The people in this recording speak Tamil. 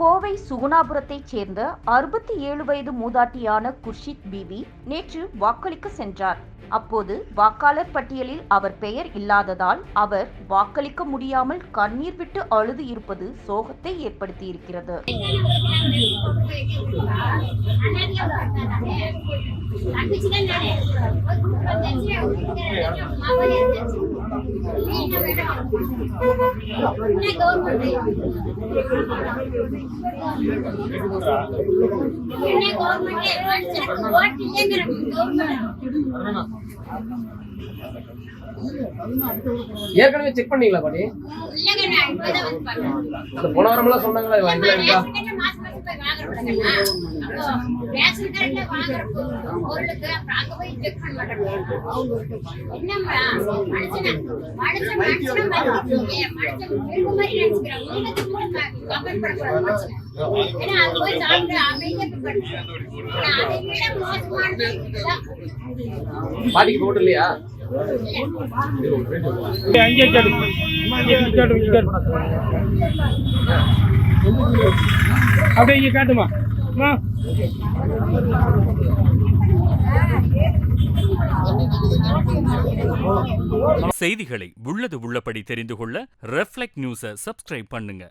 கோவை சுகுணாபுரத்தைச் சேர்ந்த அறுபத்தி ஏழு வயது மூதாட்டியான குர்ஷித் பிபி நேற்று வாக்களிக்க சென்றார். அப்போது வாக்காளர் பட்டியலில் அவர் பெயர் இல்லாததால் அவர் வாக்களிக்க முடியாமல் கண்ணீர் விட்டு அழுது இருப்பது சோகத்தை ஏற்படுத்தியிருக்கிறது. ஏற்கனவே செக் பண்ணீங்களா பாட்டி? போன வாரமெல்லாம் சொன்னாங்களா இது வாங்கல இருக்கா பாட்டிக்கு போட்டு இல்லையா அங்கே கேட்டு கேட்டு கேட்டு அப்படியே இங்கே காட்டுமா. செய்திகளை உள்ளது உள்ளபடி தெரிந்து கொள்ள ரெஃப்ளெக்ட் நியூஸை சப்ஸ்கிரைப் பண்ணுங்க.